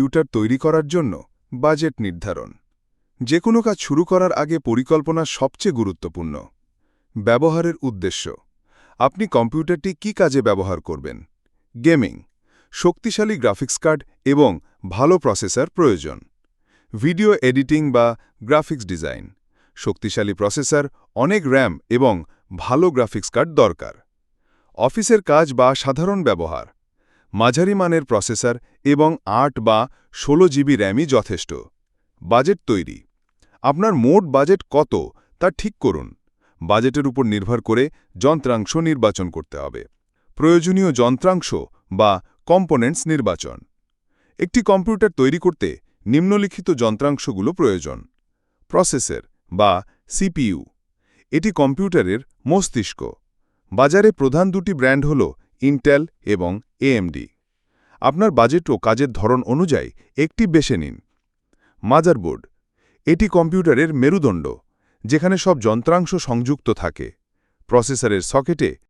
Computer তৈরি করার জন্য বাজেট নির্ধারণ। যে কোনো কাজ শুরু করার আগে পরিকল্পনা সবচেয়ে গুরুত্বপূর্ণ। ব্যবহারের উদ্দেশ্য। আপনি কম্পিউটারটি কি কাজে ব্যবহার করবেন? গেমিং। শক্তিশালী গ্রাফিক্স কার্ড এবং ভালো প্রসেসর প্রয়োজন। ভিডিও এডিটিং বা গ্রাফিক্স ডিজাইন। শক্তিশালী প্রসেসর, অনেক র্যাম এবং ভালো গ্রাফিক্স কার্ড দরকার। অফিসের কাজ বা সাধারণ ব্যবহার। মাঝারি মানের প্রসেসর এবং আট বা ষোলো জিবি র্যামই যথেষ্ট। বাজেট তৈরি। আপনার মোট বাজেট কত তা ঠিক করুন। বাজেটের উপর নির্ভর করে যন্ত্রাংশ নির্বাচন করতে হবে। প্রয়োজনীয় যন্ত্রাংশ বা কম্পোনেন্টস নির্বাচন। একটি কম্পিউটার তৈরি করতে নিম্নলিখিত যন্ত্রাংশগুলো প্রয়োজন। প্রসেসর বা সিপিইউ। এটি কম্পিউটারের মস্তিষ্ক। বাজারে প্রধান দুটি ব্র্যান্ড হল ইন্টেল এবং এএমডি আপনার বাজেট ও কাজের ধরন অনুযায়ী একটি বেছে নিন। মাজারবোর্ড এটি কম্পিউটারের মেরুদণ্ড, যেখানে সব যন্ত্রাংশ সংযুক্ত থাকে। প্রসেসরের সকেটে